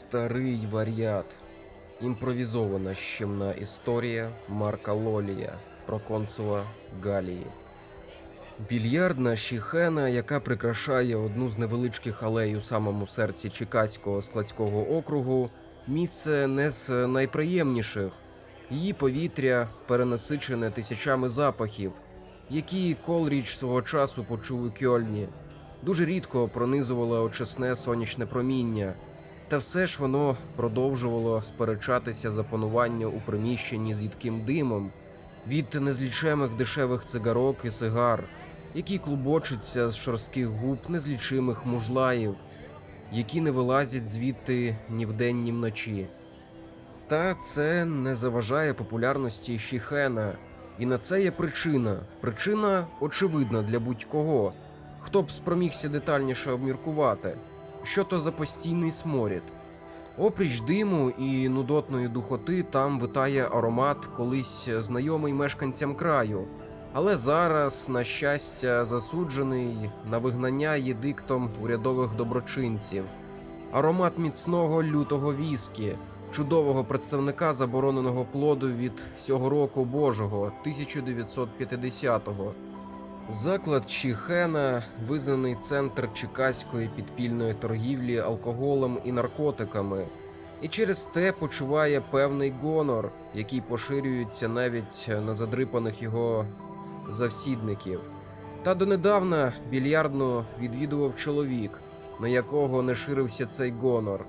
Старий варіат. Імпровізована щемна історія Марка Лолія про консула Галії. Більярдна шіхена, яка прикрашає одну з невеличких алей у самому серці Чекаського складського округу, місце не з найприємніших. Її повітря перенасичене тисячами запахів, які Колріч свого часу почув у Кьольні. Дуже рідко пронизувало очисне сонячне проміння, та все ж воно продовжувало сперечатися за панування у приміщенні з їдким димом від незлічемих дешевих цигарок і сигар, які клубочаться з шорстких губ незлічимих мужлаїв, які не вилазять звідти ні вдень, ні вночі. Та це не заважає популярності Шіхена, і на це є причина. Причина очевидна для будь-кого. Хто б спромігся детальніше обміркувати, що то за постійний сморід. Опріч диму і нудотної духоти там витає аромат, колись знайомий мешканцям краю, але зараз, на щастя, засуджений на вигнання єдиктом урядових доброчинців. Аромат міцного лютого віскі, чудового представника забороненого плоду від цього року Божого 1950-го. Заклад Чіхена визнаний центр чекаської підпільної торгівлі алкоголем і наркотиками, і через те почуває певний гонор, який поширюється навіть на задрипаних його завсідників. Та донедавна більярдну відвідував чоловік, на якого не ширився цей гонор.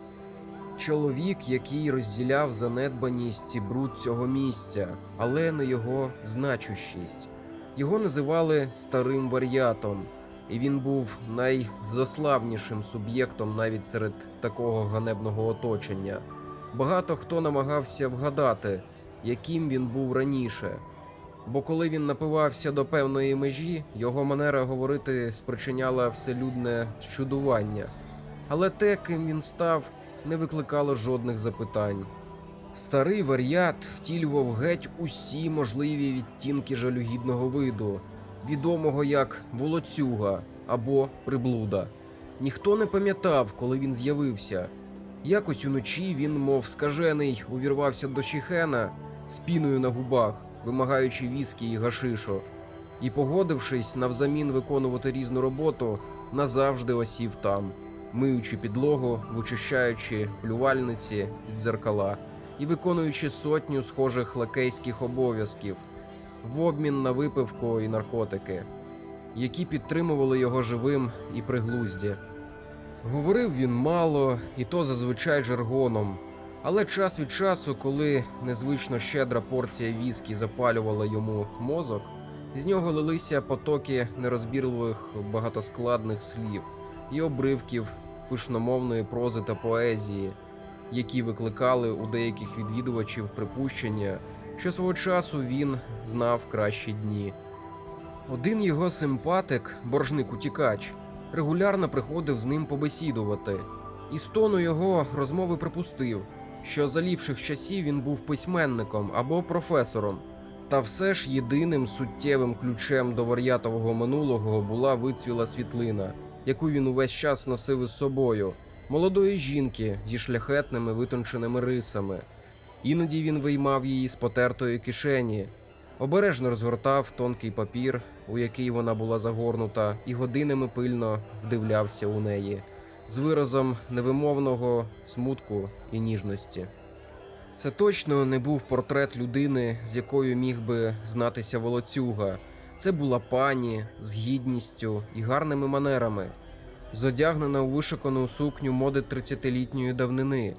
Чоловік, який розділяв занедбаність і бруд цього місця, але не його значущість. Його називали старим варіатом, і він був найзаславнішим суб'єктом навіть серед такого ганебного оточення. Багато хто намагався вгадати, яким він був раніше. Бо коли він напивався до певної межі, його манера говорити спричиняла вселюдне щудування. Але те, ким він став, не викликало жодних запитань. Старий варіат втілював геть усі можливі відтінки жалюгідного виду, відомого як волоцюга або приблуда. Ніхто не пам'ятав, коли він з'явився. Якось уночі він, мов скажений, увірвався до Шіхена з піною на губах, вимагаючи віскі і гашишу, і, погодившись навзамін виконувати різну роботу, назавжди осів там, миючи підлогу, вичищаючи плювальниці і дзеркала і виконуючи сотню схожих лакейських обов'язків в обмін на випивку і наркотики, які підтримували його живим і при глузді. Говорив він мало, і то зазвичай жаргоном, але час від часу, коли незвично щедра порція віскі запалювала йому мозок, з нього лилися потоки нерозбірливих багатоскладних слів і обривків пишномовної прози та поезії які викликали у деяких відвідувачів припущення, що свого часу він знав кращі дні. Один його симпатик, боржник утікач, регулярно приходив з ним побесідувати, і з тону його розмови припустив, що за ліпших часів він був письменником або професором. Та все ж єдиним суттєвим ключем до вар'ятового минулого була вицвіла світлина, яку він увесь час носив із собою молодої жінки зі шляхетними витонченими рисами. Іноді він виймав її з потертої кишені, обережно розгортав тонкий папір, у який вона була загорнута, і годинами пильно вдивлявся у неї з виразом невимовного смутку і ніжності. Це точно не був портрет людини, з якою міг би знатися волоцюга. Це була пані з гідністю і гарними манерами зодягнена у вишикану сукню моди 30-літньої давнини.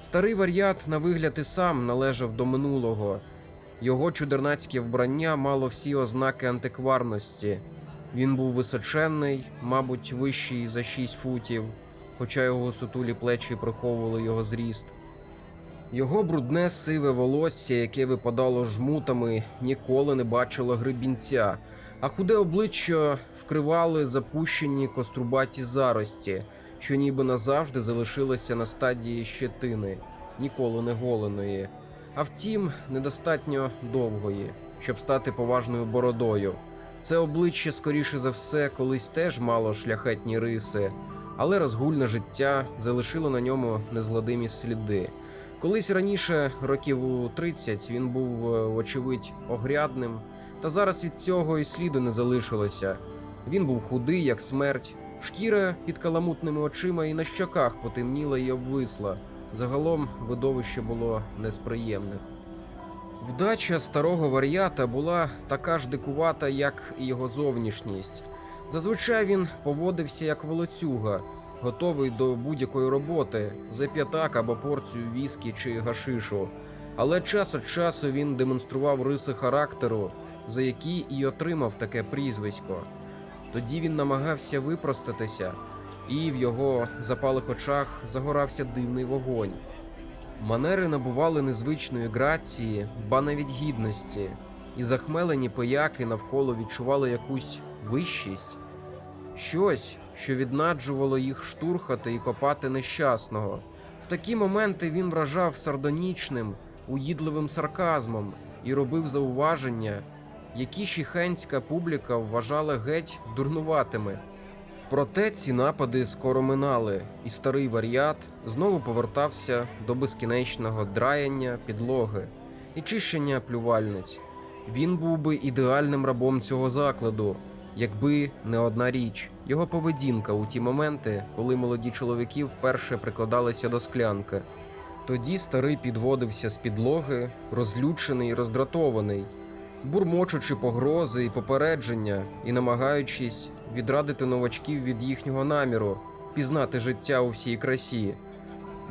Старий варіат, на вигляд і сам належав до минулого. Його чудернацьке вбрання мало всі ознаки антикварності. Він був височенний, мабуть, вищий за 6 футів, хоча його сутулі плечі приховували його зріст. Його брудне сиве волосся, яке випадало жмутами, ніколи не бачило грибінця, а худе обличчя вкривали запущені кострубаті зарості, що ніби назавжди залишилися на стадії щетини, ніколи не голеної, а втім, недостатньо довгої, щоб стати поважною бородою. Це обличчя, скоріше за все, колись теж мало шляхетні риси, але розгульне життя залишило на ньому незгладимі сліди. Колись раніше, років у 30, він був, е, вочевидь, огрядним, та зараз від цього і сліду не залишилося. Він був худий, як смерть, шкіра під каламутними очима і на щоках потемніла і обвисла. Загалом видовище було не з приємних. Вдача старого вар'ята була така ж дикувата, як і його зовнішність. Зазвичай він поводився як волоцюга, готовий до будь-якої роботи за п'ятак або порцію віскі чи гашишу. Але час від часу він демонстрував риси характеру, за які і отримав таке прізвисько. Тоді він намагався випростатися, і в його запалих очах загорався дивний вогонь. Манери набували незвичної грації, ба навіть гідності, і захмелені пияки навколо відчували якусь вищість, щось, що віднаджувало їх штурхати і копати нещасного. В такі моменти він вражав сардонічним, уїдливим сарказмом і робив зауваження, які шіхенська публіка вважала геть дурнуватими. Проте ці напади скоро минали, і старий варіат знову повертався до безкінечного драяння підлоги і чищення плювальниць. Він був би ідеальним рабом цього закладу, якби не одна річ його поведінка у ті моменти, коли молоді чоловіки вперше прикладалися до склянки. Тоді старий підводився з підлоги, розлючений і роздратований, бурмочучи погрози і попередження і намагаючись відрадити новачків від їхнього наміру пізнати життя у всій красі.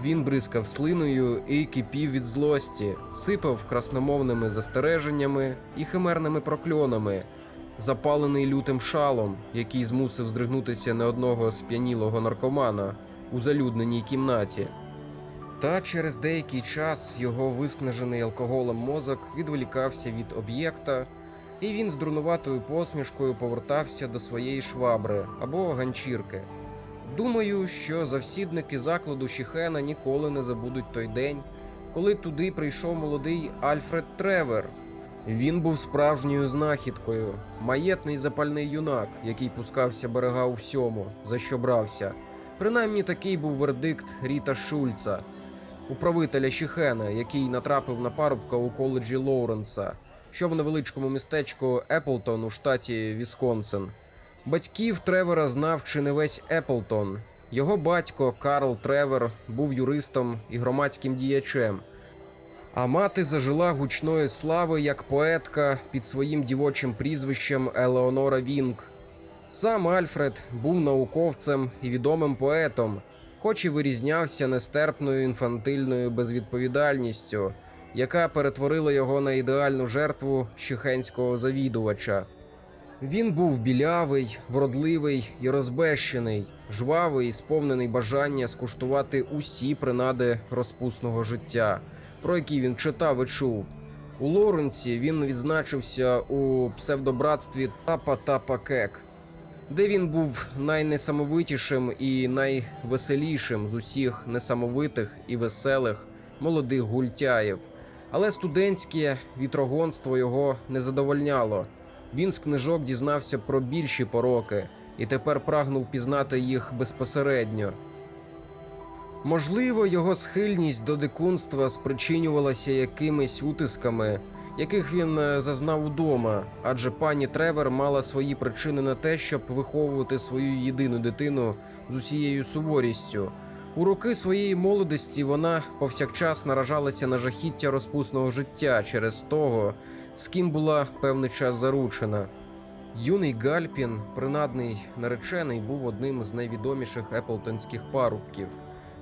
Він бризкав слиною і кипів від злості, сипав красномовними застереженнями і химерними прокльонами, запалений лютим шалом, який змусив здригнутися не одного сп'янілого наркомана у залюдненій кімнаті. Та через деякий час його виснажений алкоголем мозок відволікався від об'єкта, і він з дурнуватою посмішкою повертався до своєї швабри або ганчірки. Думаю, що завсідники закладу Шіхена ніколи не забудуть той день, коли туди прийшов молодий Альфред Тревер. Він був справжньою знахідкою, маєтний запальний юнак, який пускався берега у всьому, за що брався. Принаймні такий був вердикт Ріта Шульца, управителя Шіхена, який натрапив на парубка у коледжі Лоуренса, що в невеличкому містечку Еплтон у штаті Вісконсин. Батьків Тревера знав чи не весь Еплтон. Його батько Карл Тревер був юристом і громадським діячем. А мати зажила гучної слави як поетка під своїм дівочим прізвищем Елеонора Вінк. Сам Альфред був науковцем і відомим поетом, хоч і вирізнявся нестерпною інфантильною безвідповідальністю, яка перетворила його на ідеальну жертву щехенського завідувача. Він був білявий, вродливий і розбещений, жвавий і сповнений бажання скуштувати усі принади розпусного життя, про які він читав і чув. У Лоренці він відзначився у псевдобратстві Тапа Тапа Кек, де він був найнесамовитішим і найвеселішим з усіх несамовитих і веселих молодих гультяїв. Але студентське вітрогонство його не задовольняло. Він з книжок дізнався про більші пороки і тепер прагнув пізнати їх безпосередньо. Можливо, його схильність до дикунства спричинювалася якимись утисками, яких він е, зазнав удома, адже пані Тревер мала свої причини на те, щоб виховувати свою єдину дитину з усією суворістю. У роки своєї молодості вона повсякчас наражалася на жахіття розпусного життя через того, з ким була певний час заручена. Юний Гальпін, принадний наречений, був одним з найвідоміших еплтонських парубків.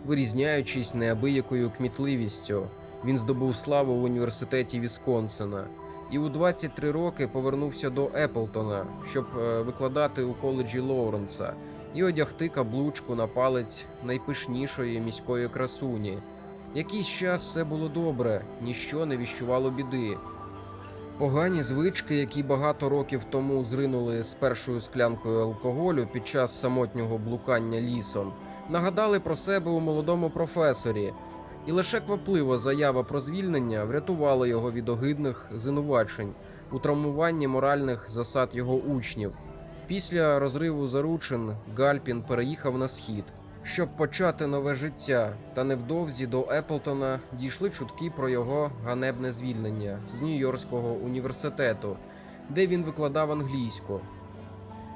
Вирізняючись неабиякою кмітливістю, він здобув славу в університеті Вісконсина і у 23 роки повернувся до Еплтона, щоб е, викладати у коледжі Лоуренса і одягти каблучку на палець найпишнішої міської красуні. Якийсь час все було добре, ніщо не віщувало біди. Погані звички, які багато років тому зринули з першою склянкою алкоголю під час самотнього блукання лісом, нагадали про себе у молодому професорі, і лише кваплива заява про звільнення врятувала його від огидних звинувачень у травмуванні моральних засад його учнів. Після розриву заручин Гальпін переїхав на схід, щоб почати нове життя, та невдовзі до Еплтона дійшли чутки про його ганебне звільнення з Нью-Йоркського університету, де він викладав англійську.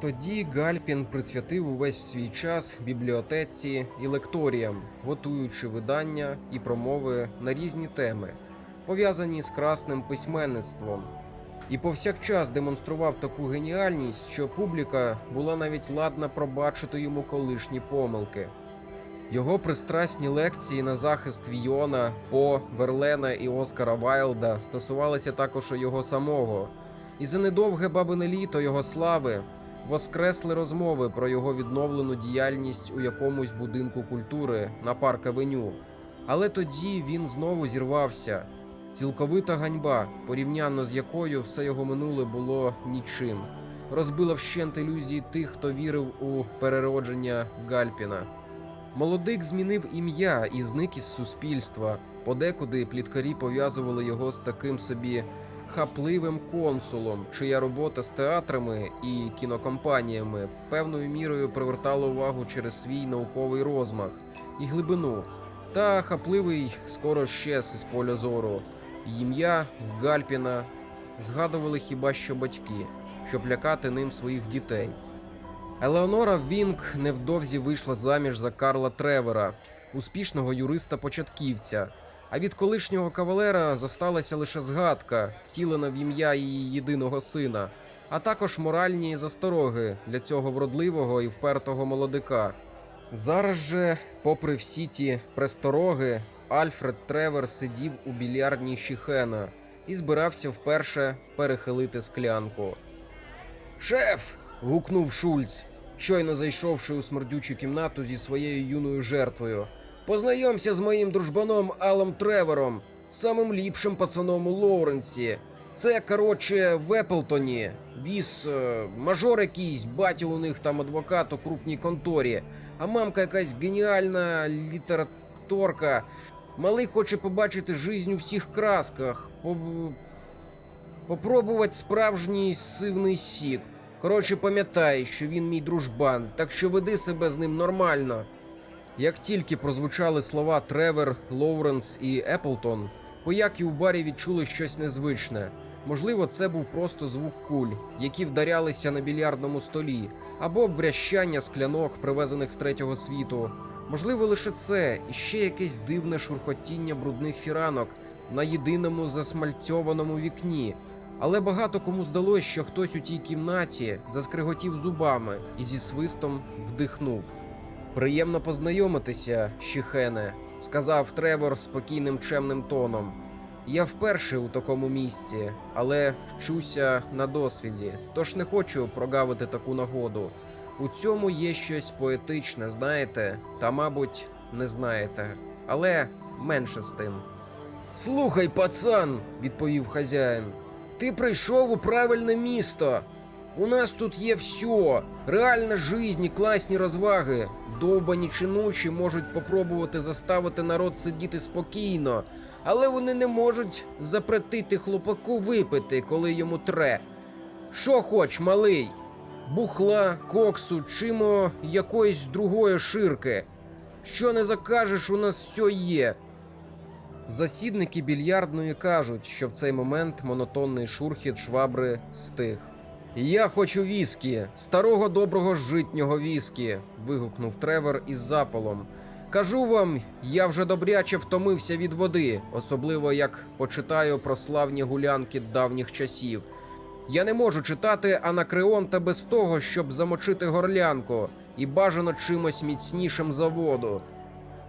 Тоді Гальпін присвятив увесь свій час бібліотеці і лекторіям, готуючи видання і промови на різні теми, пов'язані з красним письменництвом, і повсякчас демонстрував таку геніальність, що публіка була навіть ладна пробачити йому колишні помилки. Його пристрасні лекції на захист Війона, По, Верлена і Оскара Вайлда стосувалися також його самого, і за недовге бабине літо його слави воскресли розмови про його відновлену діяльність у якомусь будинку культури на парк Авеню. Але тоді він знову зірвався. Цілковита ганьба, порівняно з якою все його минуле було нічим, розбила вщент ілюзії тих, хто вірив у переродження Гальпіна. Молодик змінив ім'я і зник із суспільства. Подекуди пліткарі пов'язували його з таким собі хапливим консулом, чия робота з театрами і кінокомпаніями певною мірою привертала увагу через свій науковий розмах і глибину. Та хапливий скоро щез із поля зору. Ім'я Гальпіна згадували хіба що батьки, щоб лякати ним своїх дітей. Елеонора Вінк невдовзі вийшла заміж за Карла Тревера, успішного юриста-початківця. А від колишнього кавалера зосталася лише згадка, втілена в ім'я її єдиного сина, а також моральні застороги для цього вродливого і впертого молодика. Зараз же, попри всі ті престороги, Альфред Тревер сидів у більярдній Шіхена і збирався вперше перехилити склянку. Шеф. гукнув Шульц, щойно зайшовши у смердючу кімнату зі своєю юною жертвою. Познайомся з моїм дружбаном Алом Тревором, самим ліпшим пацаном у Лоуренсі. Це, коротше, в Еплтоні. Віз е, мажор якийсь, батя у них там адвокат у крупній конторі, а мамка якась геніальна літераторка. Малий хоче побачити жизнь у всіх красках, поб- попробувати справжній сивний сік. Коротше, пам'ятай, що він мій дружбан, так що веди себе з ним нормально. Як тільки прозвучали слова Тревер, Лоуренс і Еплтон, пояки у барі відчули щось незвичне. Можливо, це був просто звук куль, які вдарялися на більярдному столі, або брящання склянок, привезених з третього світу. Можливо, лише це і ще якесь дивне шурхотіння брудних фіранок на єдиному засмальцьованому вікні. Але багато кому здалось, що хтось у тій кімнаті заскриготів зубами і зі свистом вдихнув. Приємно познайомитися, Щіхене, сказав Тревор спокійним чемним тоном. Я вперше у такому місці, але вчуся на досвіді, тож не хочу прогавити таку нагоду. У цьому є щось поетичне, знаєте, та, мабуть, не знаєте, але менше з тим. Слухай, пацан, відповів хазяїн, ти прийшов у правильне місто. У нас тут є все. Реальна жизнь і класні розваги. Довбані чинуші можуть попробувати заставити народ сидіти спокійно, але вони не можуть запретити хлопаку випити, коли йому тре. Що хоч, малий? Бухла, коксу, чимо якоїсь другої ширки. Що не закажеш, у нас все є. Засідники більярдної кажуть, що в цей момент монотонний шурхіт швабри стих. Я хочу віскі, старого доброго житнього віскі. вигукнув Тревор із запалом. Кажу вам, я вже добряче втомився від води, особливо як почитаю про славні гулянки давніх часів. Я не можу читати Анакреонта без того, щоб замочити горлянку, і бажано чимось міцнішим за воду.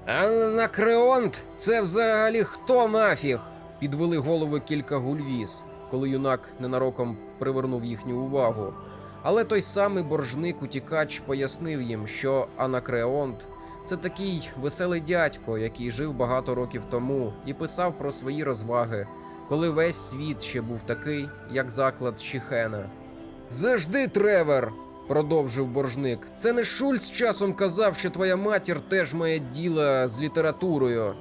Анакреонт? Це взагалі хто нафіг? Підвели голови кілька гульвіз, коли юнак ненароком привернув їхню увагу. Але той самий боржник утікач пояснив їм, що Анакреонт це такий веселий дядько, який жив багато років тому і писав про свої розваги, коли весь світ ще був такий, як заклад Щіхена. Завжди, Тревер, продовжив боржник. Це не Шульц часом казав, що твоя матір теж має діло з літературою.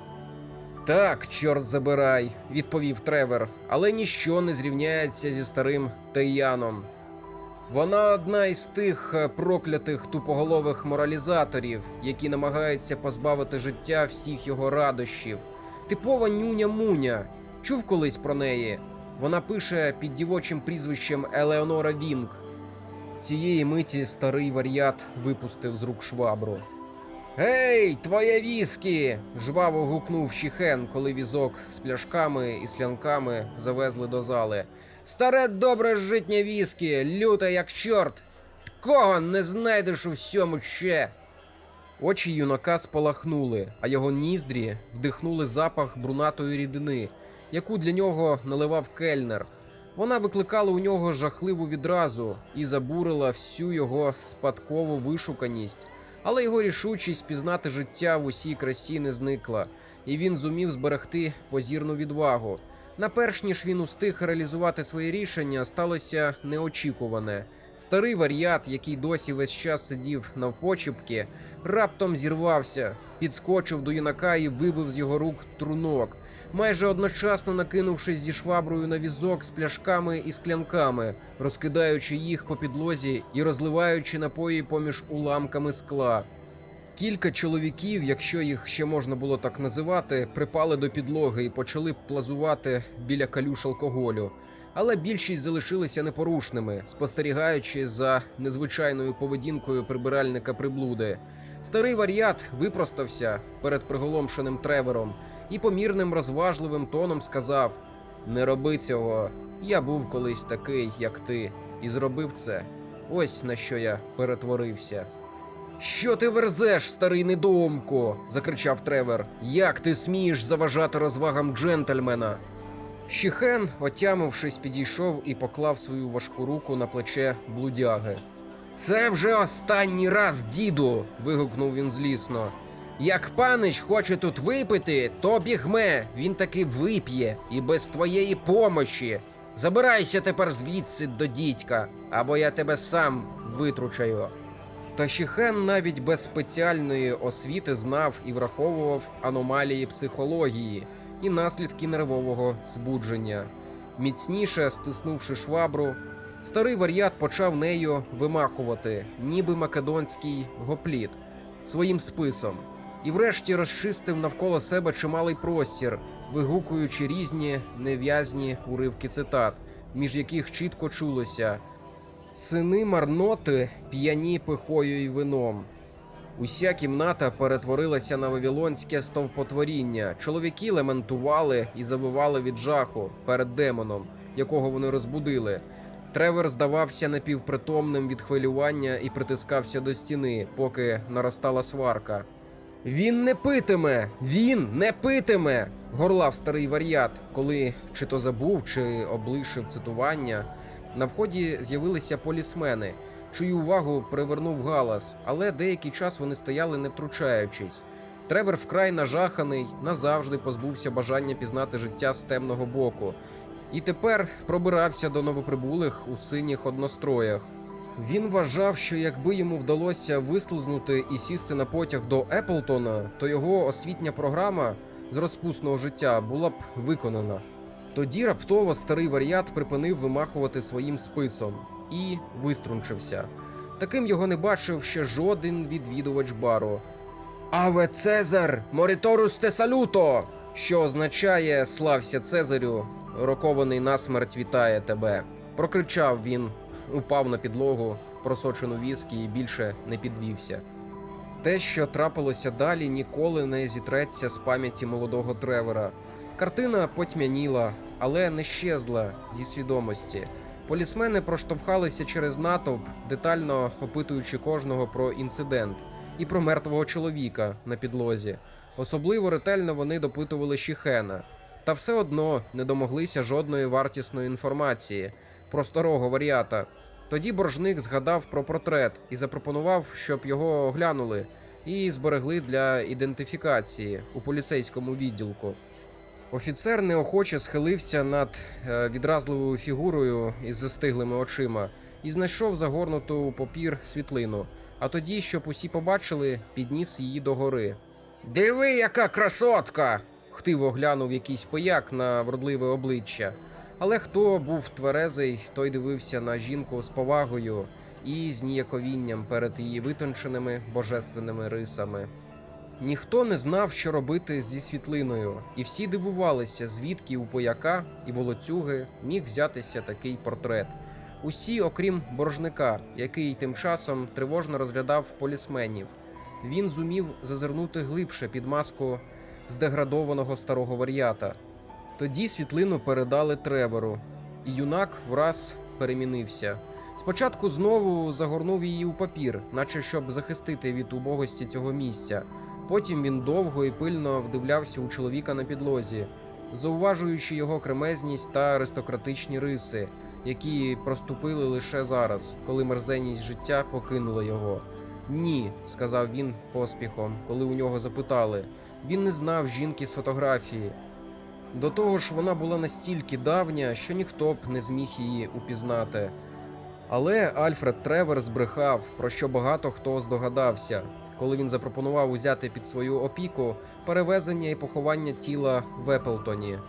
Так, чорт забирай, відповів Тревер, але ніщо не зрівняється зі старим Тейяном. Вона одна із тих е, проклятих тупоголових моралізаторів, які намагаються позбавити життя всіх його радощів. Типова нюня-муня. Чув колись про неї. Вона пише під дівочим прізвищем Елеонора Вінг. Цієї миті старий варіат випустив з рук швабру. Гей, твоє віскі! жваво гукнув Щіхен, коли візок з пляшками і склянками завезли до зали. Старе добре житнє віскі, люте як чорт. Такого не знайдеш у всьому ще. Очі юнака спалахнули, а його ніздрі вдихнули запах брунатої рідини, яку для нього наливав кельнер. Вона викликала у нього жахливу відразу і забурила всю його спадкову вишуканість. Але його рішучість пізнати життя в усій красі не зникла, і він зумів зберегти позірну відвагу. На перш ніж він устиг реалізувати своє рішення, сталося неочікуване. Старий варіат, який досі весь час сидів навпочіпки, раптом зірвався, підскочив до юнака і вибив з його рук трунок, майже одночасно накинувшись зі шваброю на візок з пляшками і склянками, розкидаючи їх по підлозі і розливаючи напої поміж уламками скла. Кілька чоловіків, якщо їх ще можна було так називати, припали до підлоги і почали плазувати біля калюш алкоголю. Але більшість залишилися непорушними, спостерігаючи за незвичайною поведінкою прибиральника приблуди. Старий варіат випростався перед приголомшеним тревером і помірним розважливим тоном сказав: Не роби цього. Я був колись такий, як ти, і зробив це. Ось на що я перетворився. Що ти верзеш, старий недоумко? закричав Тревер. Як ти смієш заважати розвагам джентльмена? Щіхен, отямившись, підійшов і поклав свою важку руку на плече блудяги. Це вже останній раз, діду. вигукнув він злісно. Як панич хоче тут випити, то бігме, він таки вип'є і без твоєї помочі. Забирайся тепер звідси до дідька, або я тебе сам витручаю. Та навіть без спеціальної освіти знав і враховував аномалії психології і наслідки нервового збудження. Міцніше стиснувши швабру, старий варіат почав нею вимахувати, ніби македонський гопліт, своїм списом, і врешті розчистив навколо себе чималий простір, вигукуючи різні нев'язні уривки цитат, між яких чітко чулося. Сини марноти п'яні пихою й вином. Уся кімната перетворилася на вавілонське стовпотворіння. Чоловіки лементували і завивали від жаху перед демоном, якого вони розбудили. Тревер здавався напівпритомним від хвилювання і притискався до стіни, поки наростала сварка. Він не питиме! Він не питиме! горлав старий варіат, коли чи то забув, чи облишив цитування. На вході з'явилися полісмени, чию увагу привернув галас, але деякий час вони стояли не втручаючись. Тревер вкрай нажаханий, назавжди позбувся бажання пізнати життя з темного боку, і тепер пробирався до новоприбулих у синіх одностроях. Він вважав, що якби йому вдалося вислизнути і сісти на потяг до Еплтона, то його освітня програма з розпусного життя була б виконана. Тоді раптово старий варіат припинив вимахувати своїм списом і виструнчився. Таким його не бачив ще жоден відвідувач бару. Аве Цезар, моріторус те салюто! Що означає слався Цезарю, рокований насмерть вітає тебе. Прокричав він, упав на підлогу, просочену віскі і більше не підвівся. Те, що трапилося далі, ніколи не зітреться з пам'яті молодого Тревора. Картина потьмяніла, але не щезла зі свідомості. Полісмени проштовхалися через натовп, детально опитуючи кожного про інцидент і про мертвого чоловіка на підлозі. Особливо ретельно вони допитували Шіхена, та все одно не домоглися жодної вартісної інформації про старого варіата. Тоді боржник згадав про портрет і запропонував, щоб його оглянули і зберегли для ідентифікації у поліцейському відділку. Офіцер неохоче схилився над е, відразливою фігурою із застиглими очима і знайшов загорнуту у папір світлину. А тоді, щоб усі побачили, підніс її догори. Диви, яка красотка! хтиво глянув якийсь пояк на вродливе обличчя. Але хто був тверезий, той дивився на жінку з повагою і з ніяковінням перед її витонченими божественними рисами. Ніхто не знав, що робити зі світлиною, і всі дивувалися, звідки у пояка і волоцюги міг взятися такий портрет. Усі, окрім боржника, який тим часом тривожно розглядав полісменів. Він зумів зазирнути глибше під маску здеградованого старого вар'ята. Тоді світлину передали Тревору, і юнак враз перемінився. Спочатку знову загорнув її у папір, наче щоб захистити від убогості цього місця. Потім він довго і пильно вдивлявся у чоловіка на підлозі, зауважуючи його кремезність та аристократичні риси, які проступили лише зараз, коли мерзенність життя покинула його. Ні, сказав він поспіхом, коли у нього запитали. Він не знав жінки з фотографії. До того ж, вона була настільки давня, що ніхто б не зміг її упізнати. Але Альфред Тревер збрехав, про що багато хто здогадався, коли він запропонував узяти під свою опіку перевезення і поховання тіла в Еплтоні.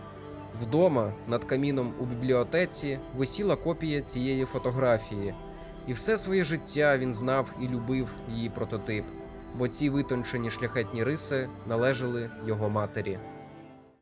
Вдома над каміном у бібліотеці висіла копія цієї фотографії, і все своє життя він знав і любив її прототип, бо ці витончені шляхетні риси належали його матері.